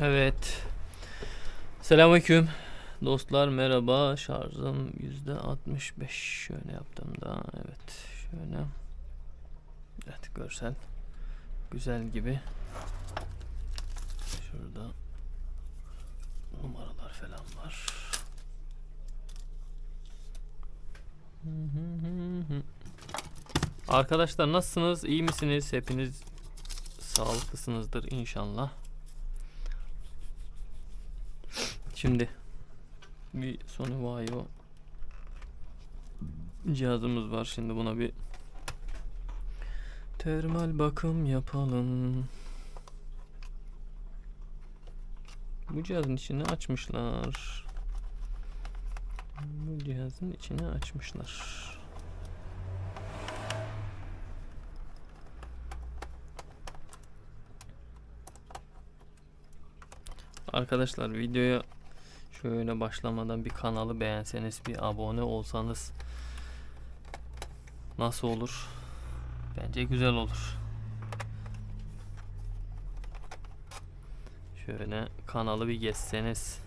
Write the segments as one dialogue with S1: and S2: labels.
S1: Evet. Selamünaleyküm. Dostlar merhaba. Şarjım %65. Şöyle yaptım da evet. Şöyle. Evet görsel. Güzel gibi. Şurada numaralar falan var. Arkadaşlar nasılsınız? İyi misiniz? Hepiniz sağlıklısınızdır inşallah. Şimdi bir Sony Vaio cihazımız var. Şimdi buna bir termal bakım yapalım. Bu cihazın içini açmışlar. Bu cihazın içini açmışlar. Arkadaşlar videoya şöyle başlamadan bir kanalı beğenseniz bir abone olsanız nasıl olur? Bence güzel olur. Şöyle kanalı bir geçseniz.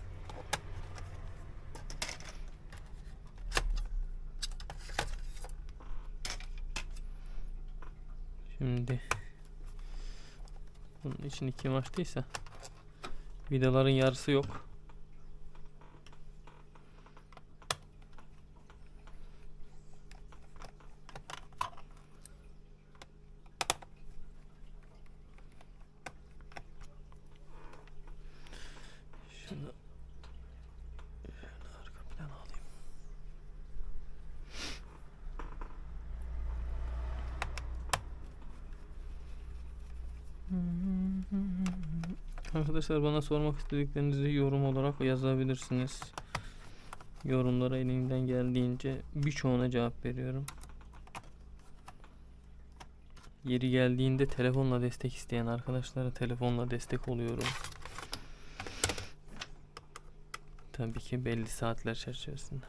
S1: Şimdi bunun için kim açtıysa Vidaların yarısı yok. Şunu şöyle arka plana alayım. Arkadaşlar bana sormak istediklerinizi yorum olarak yazabilirsiniz. Yorumlara elimden geldiğince birçoğuna cevap veriyorum. Yeri geldiğinde telefonla destek isteyen arkadaşlara telefonla destek oluyorum. Tabii ki belli saatler çerçevesinde.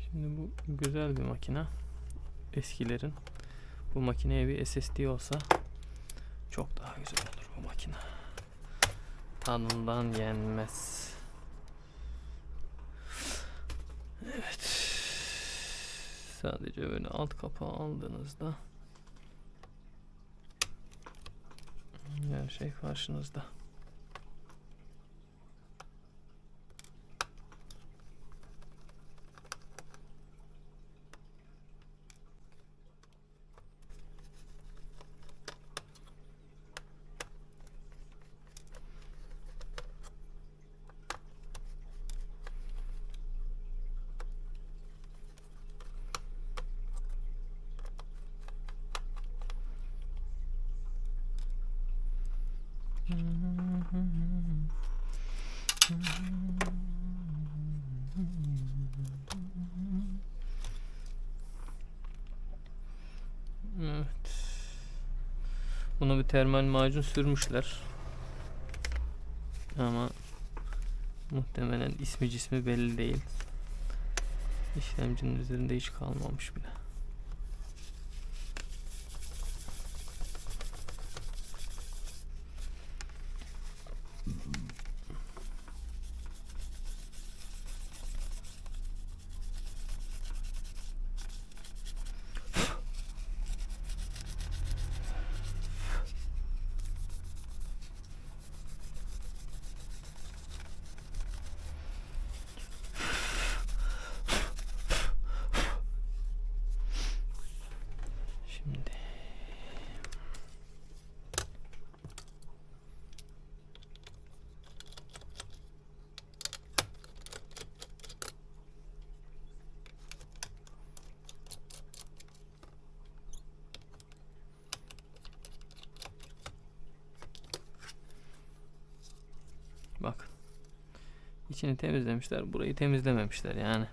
S1: Şimdi bu güzel bir makine eskilerin. Bu makineye bir SSD olsa çok daha güzel olur bu makine. Tadından yenmez. Evet. Sadece böyle alt kapağı aldığınızda her şey karşınızda. Evet. Buna bir termal macun sürmüşler. Ama muhtemelen ismi cismi belli değil. İşlemcinin üzerinde hiç kalmamış bile. Şimdi Bak. İçini temizlemişler, burayı temizlememişler yani.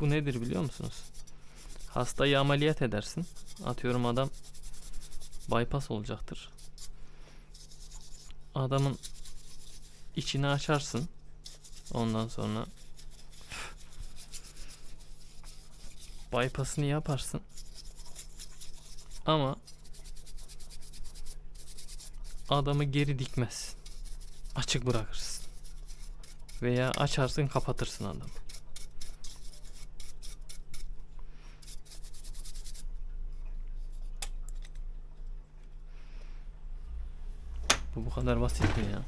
S1: Bu nedir biliyor musunuz? Hastayı ameliyat edersin. Atıyorum adam bypass olacaktır. Adamın içini açarsın. Ondan sonra bypass'ını yaparsın. Ama adamı geri dikmez. Açık bırakırsın. Veya açarsın kapatırsın adamı. Bu kadar basit mi ya?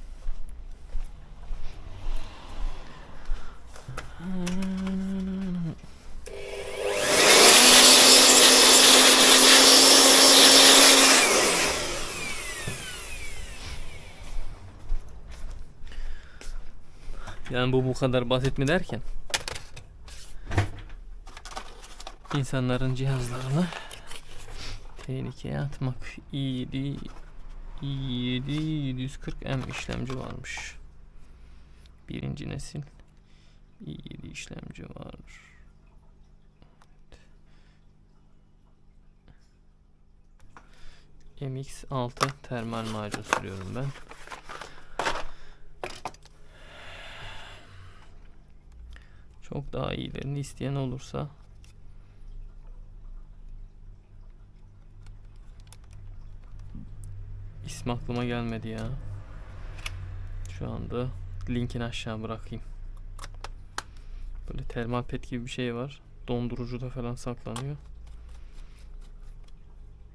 S1: Yani bu bu kadar basit mi derken insanların cihazlarını tehlikeye atmak iyiydi. i7 740M işlemci varmış. Birinci nesil i7 işlemci var. MX6 termal macun sürüyorum ben. Çok daha iyilerini isteyen olursa İsmi aklıma gelmedi ya. Şu anda linkini aşağı bırakayım. Böyle termal pet gibi bir şey var. Dondurucuda falan saklanıyor.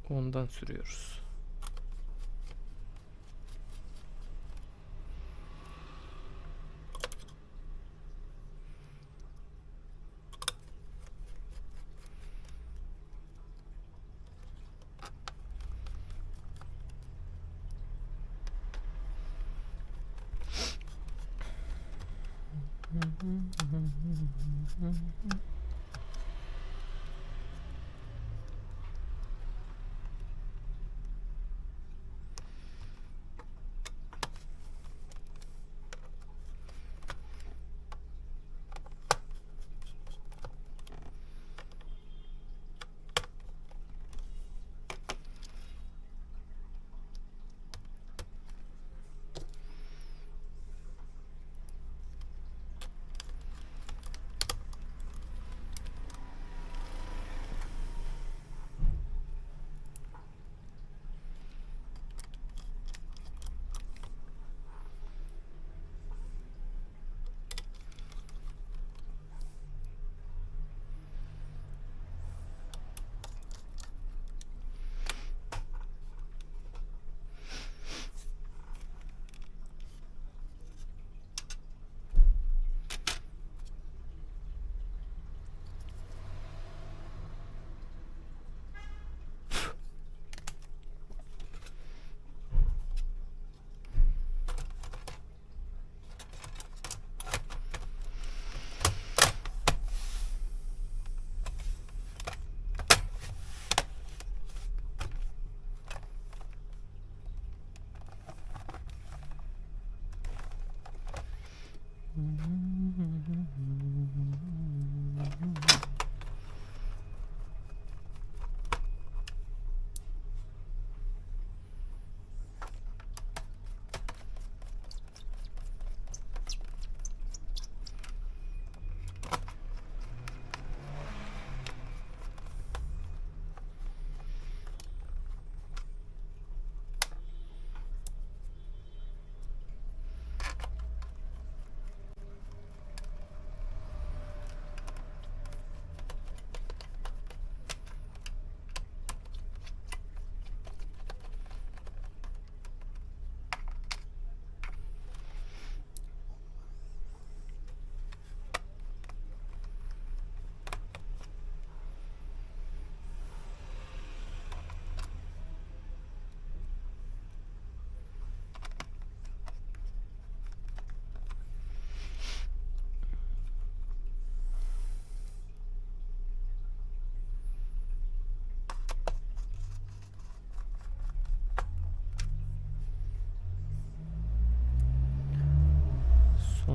S1: Ondan sürüyoruz. Mm-hmm.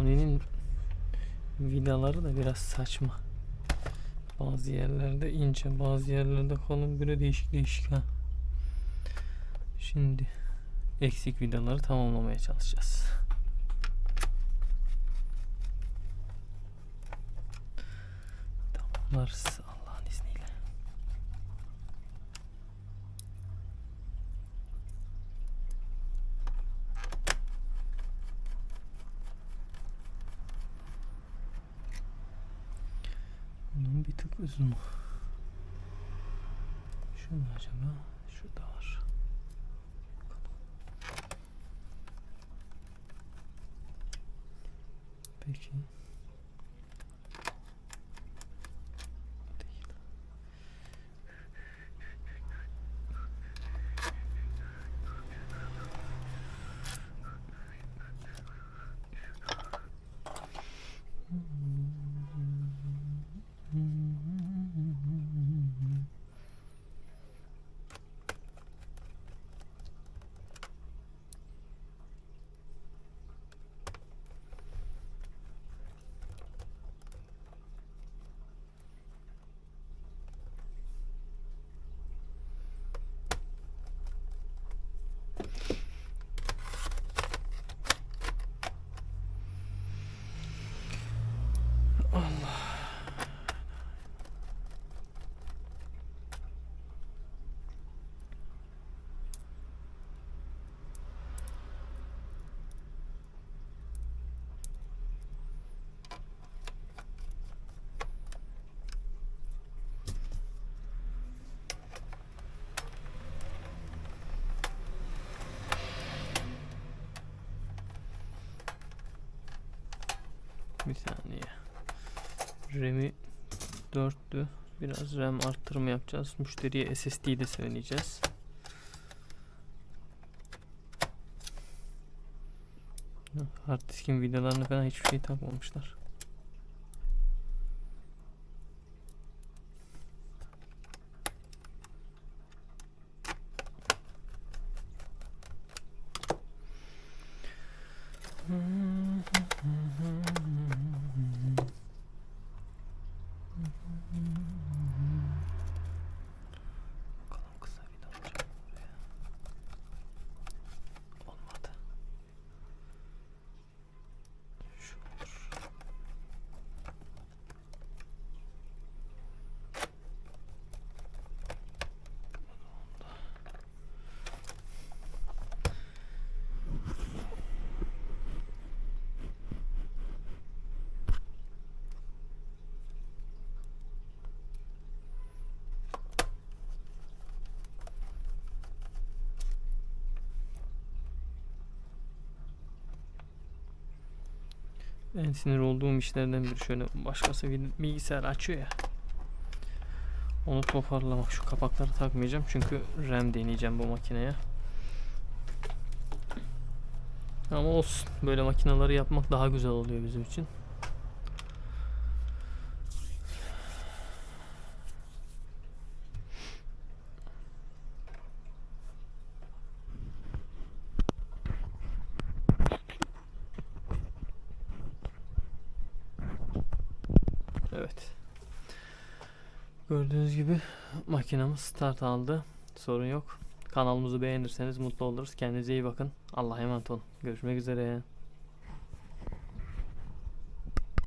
S1: Sony'nin vidaları da biraz saçma. Bazı yerlerde ince, bazı yerlerde kalın böyle değişik değişik ha. Şimdi eksik vidaları tamamlamaya çalışacağız. Tamamlarız. Tık uzun. Şu mu acaba? Şurada var. Peki. Değil. Bir saniye. RAM'i 4'tü. Biraz RAM arttırma yapacağız. Müşteriye SSD'yi de söyleyeceğiz. Hard diskin vidalarını falan hiçbir şey takmamışlar. En sinir olduğum işlerden biri şöyle başkası bilgisayar açıyor ya. Onu toparlamak. Şu kapakları takmayacağım çünkü RAM deneyeceğim bu makineye. Ama olsun. Böyle makinaları yapmak daha güzel oluyor bizim için. Evet. Gördüğünüz gibi makinamız start aldı. Sorun yok. Kanalımızı beğenirseniz mutlu oluruz. Kendinize iyi bakın. Allah'a emanet olun. Görüşmek üzere.